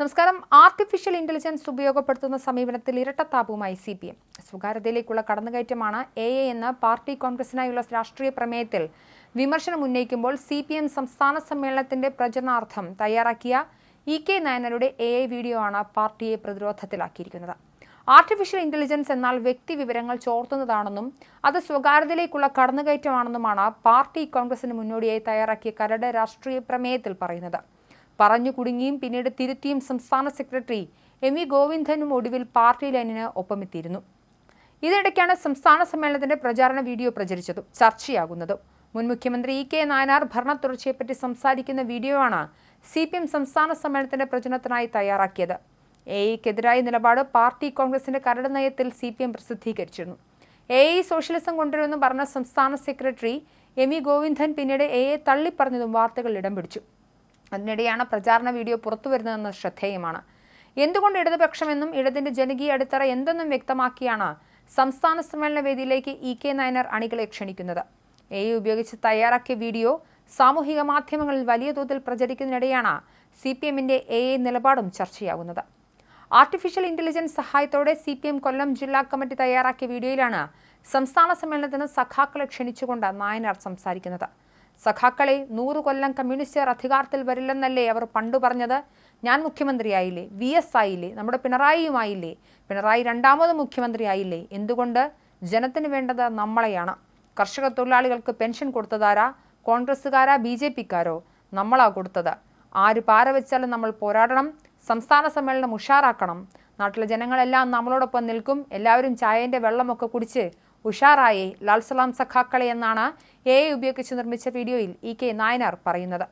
നമസ്കാരം. Artificial intelligence ഉപയോഗപ്പെടുത്തുന്ന സമീപനത്തിൽ ഇരട്ടത്താപവുമായി സി പി എം സ്വകാര്യതയിലേക്കുള്ള കടന്നുകയറ്റമാണ് എ എ എന്ന പാർട്ടി കോൺഗ്രസിനായുള്ള രാഷ്ട്രീയ പ്രമേയത്തിൽ വിമർശനം ഉന്നയിക്കുമ്പോൾ സി പി എം സംസ്ഥാന സമ്മേളനത്തിന്റെ പ്രചരണാർത്ഥം തയ്യാറാക്കിയ ഇ കെ നയനരുടെ എ ഐ വീഡിയോ ആണ് പാർട്ടിയെ പ്രതിരോധത്തിലാക്കിയിരിക്കുന്നത്. ആർട്ടിഫിഷ്യൽ ഇന്റലിജൻസ് എന്നാൽ വ്യക്തി വിവരങ്ങൾ ചോർത്തുന്നതാണെന്നും അത് സ്വകാര്യതയിലേക്കുള്ള കടന്നുകയറ്റമാണെന്നുമാണ് പാർട്ടി കോൺഗ്രസിന് മുന്നോടിയായി തയ്യാറാക്കിയ കരട് രാഷ്ട്രീയ പ്രമേയത്തിൽ പറയുന്നത്. പറഞ്ഞു കുടുങ്ങിയും പിന്നീട് തിരുത്തിയും സംസ്ഥാന സെക്രട്ടറി എം വി ഗോവിന്ദനും ഒടുവിൽ പാർട്ടി ലൈനിന് ഒപ്പമെത്തിയിരുന്നു. ഇതിനിടയ്ക്കാണ് സംസ്ഥാന സമ്മേളനത്തിന്റെ പ്രചാരണ വീഡിയോ പ്രചരിച്ചതും ചർച്ചയാകുന്നതും. മുൻ മുഖ്യമന്ത്രി ഇ കെ നായനാർ ഭരണ തുടർച്ചയെപ്പറ്റി സംസാരിക്കുന്ന വീഡിയോ ആണ് സി പി എം സംസ്ഥാന സമ്മേളനത്തിന്റെ പ്രചരണത്തിനായി തയ്യാറാക്കിയത്. എ ഐക്കെതിരായ നിലപാട് പാർട്ടി കോൺഗ്രസിന്റെ കരട് നയത്തിൽ സി പി എം പ്രസിദ്ധീകരിച്ചിരുന്നു. എ ഐ സോഷ്യലിസം കൊണ്ടുവരുമെന്ന് പറഞ്ഞ സംസ്ഥാന സെക്രട്ടറി എം വി ഗോവിന്ദൻ പിന്നീട് എ എ തള്ളിപ്പറഞ്ഞതും വാർത്തകൾ ഇടം പിടിച്ചു. അതിനിടെയാണ് പ്രചാരണ വീഡിയോ പുറത്തുവരുന്നതെന്ന് ശ്രദ്ധേയമാണ്. എന്തുകൊണ്ട് ഇടതുപക്ഷമെന്നും ഇടതിന്റെ ജനകീയ അടിത്തറ എന്തെന്നും വ്യക്തമാക്കിയാണ് സംസ്ഥാന സമ്മേളന വേദിയിലേക്ക് ഇ കെ നായനാർ അണികളെ ക്ഷണിക്കുന്നത്. എ ഉപയോഗിച്ച് തയ്യാറാക്കിയ വീഡിയോ സാമൂഹിക മാധ്യമങ്ങളിൽ വലിയ തോതിൽ പ്രചരിക്കുന്നതിനിടെയാണ് സി പി എമ്മിന്റെ എ നിലപാടും ചർച്ചയാകുന്നത് ആർട്ടിഫിഷ്യൽ ഇന്റലിജൻസ് സഹായത്തോടെ സി പി എം കൊല്ലം ജില്ലാ കമ്മിറ്റി തയ്യാറാക്കിയ വീഡിയോയിലാണ് സംസ്ഥാന സമ്മേളനത്തിന് സഖാക്കളെ ക്ഷണിച്ചുകൊണ്ട് നായനാർ സംസാരിക്കുന്നത്. സഖാക്കളെ നൂറു കൊല്ലം കമ്മ്യൂണിസ്റ്റുകാർ അധികാരത്തിൽ വരില്ലെന്നല്ലേ അവർ പണ്ടു പറഞ്ഞത്? ഞാൻ മുഖ്യമന്ത്രിയായില്ലേ? വി എസ് ആയില്ലേ? നമ്മുടെ പിണറായിയുമായില്ലേ? പിണറായി രണ്ടാമത് മുഖ്യമന്ത്രിയായില്ലേ? എന്തുകൊണ്ട്? ജനത്തിന് വേണ്ടത് നമ്മളെയാണ്. കർഷക തൊഴിലാളികൾക്ക് പെൻഷൻ കൊടുത്തതാരാ? കോൺഗ്രസ്സുകാരാ? ബി ജെ പിക്കാരോ? നമ്മളാ കൊടുത്തത്. ആര് പാര വെച്ചാലും നമ്മൾ പോരാടണം. സംസ്ഥാന സമ്മേളനം ഉഷാറാക്കണം. നാട്ടിലെ ജനങ്ങളെല്ലാം നമ്മളോടൊപ്പം നിൽക്കും. എല്ലാവരും ചായന്റെ വെള്ളമൊക്കെ കുടിച്ച് ഉഷാറായി ലാൽസലാം സഖാക്കളെ എന്നാണ് എ ഐ ഉപയോഗിച്ച് നിർമ്മിച്ച വീഡിയോയിൽ ഇ കെ നായനാർ പറയുന്നത്.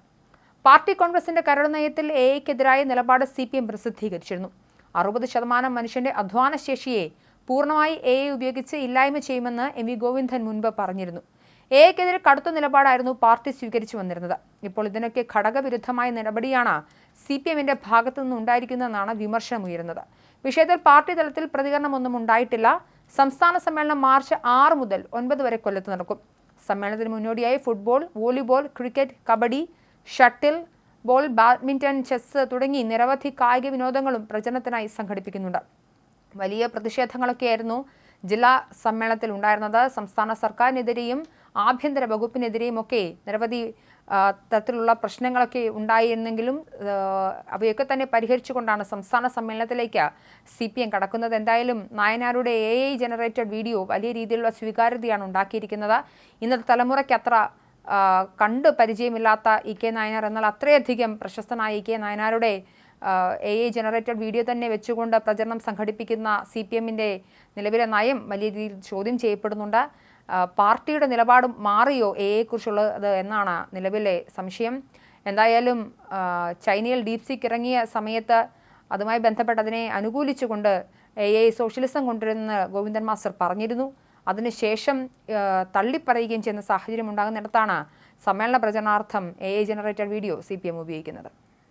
പാർട്ടി കോൺഗ്രസിന്റെ കരട് നയത്തിൽ എ ഐക്കെതിരായ നിലപാട് സി പി എം പ്രസിദ്ധീകരിച്ചിരുന്നു. അറുപത് ശതമാനം മനുഷ്യന്റെ അധ്വാന ശേഷിയെ പൂർണമായി എ ഐ ഉപയോഗിച്ച് ഇല്ലായ്മ ചെയ്യുമെന്ന് എം വി ഗോവിന്ദൻ മുൻപ് പറഞ്ഞിരുന്നു. എ ഐക്കെതിരെ കടുത്ത നിലപാടായിരുന്നു പാർട്ടി സ്വീകരിച്ചു വന്നിരുന്നത്. ഇപ്പോൾ ഇതിനൊക്കെ ഘടകവിരുദ്ധമായ നടപടിയാണ് സി പി എമ്മിന്റെ ഭാഗത്തു നിന്നുണ്ടായിരിക്കുന്നതെന്നാണ് വിമർശനമുയരുന്നത്. വിഷയത്തിൽ പാർട്ടി തലത്തിൽ പ്രതികരണമൊന്നും ഉണ്ടായിട്ടില്ല. സംസ്ഥാന സമ്മേളനം മാർച്ച് ആറ് മുതൽ ഒൻപത് വരെ കൊല്ലത്ത് നടക്കും. സമ്മേളനത്തിന് മുന്നോടിയായി football volleyball cricket kabaddi shuttle ball badminton chess തുടങ്ങി നിരവധി കായിക വിനോദങ്ങളും പ്രചരണത്തിനായി സംഘടിപ്പിക്കുന്നുണ്ട്. വലിയ പ്രതിഷേധങ്ങളൊക്കെയായിരുന്നു ജില്ലാ സമ്മേളനത്തിൽ ഉണ്ടായിരുന്നത്. സംസ്ഥാന സർക്കാരിനെതിരെയും ആഭ്യന്തര വകുപ്പിനെതിരെയും ഒക്കെ നിരവധി തരത്തിലുള്ള പ്രശ്നങ്ങളൊക്കെ ഉണ്ടായിരുന്നെങ്കിലും അവയൊക്കെ തന്നെ പരിഹരിച്ചുകൊണ്ടാണ് സംസ്ഥാന സമ്മേളനത്തിലേക്ക് സി പി എം കടക്കുന്നത്. എന്തായാലും നായനാരുടെ എ ഐ ജനറേറ്റഡ് വീഡിയോ വലിയ രീതിയിലുള്ള സ്വീകാര്യതയാണ് ഉണ്ടാക്കിയിരിക്കുന്നത്. ഇന്നത്തെ തലമുറയ്ക്ക് അത്ര കണ്ട് പരിചയമില്ലാത്ത ഇ കെ നായനാർ എന്നാൽ അത്രയധികം പ്രശസ്തനായ ഇ കെ നായനാരുടെ എ ഐ ജനറേറ്റഡ് വീഡിയോ തന്നെ വെച്ചുകൊണ്ട് പ്രചരണം സംഘടിപ്പിക്കുന്ന സി പി എമ്മിന്റെ നിലവിലെ നയം വലിയ രീതിയിൽ ചോദ്യം ചെയ്യപ്പെടുന്നുണ്ട്. പാർട്ടിയുടെ നിലപാട് മാറിയോ എ ഐയെക്കുറിച്ചുള്ളത് എന്നാണ് നിലവിലെ സംശയം. എന്തായാലും ചൈനയിൽ ഡീപ് സീക്ക് ഇറങ്ങിയ സമയത്ത് അതുമായി ബന്ധപ്പെട്ടതിനെ അനുകൂലിച്ചുകൊണ്ട് എ ഐ സോഷ്യലിസം കൊണ്ടുവരുന്ന ഗോവിന്ദൻ മാസ്റ്റർ പറഞ്ഞിരുന്നു. അതിനുശേഷം തള്ളിപ്പറയുകയും ചെയ്യുന്ന സാഹചര്യം ഉണ്ടാകുന്നിടത്താണ് സമ്മേളന പ്രചരണാർത്ഥം A I generated video C P M ഉപയോഗിക്കുന്നത്.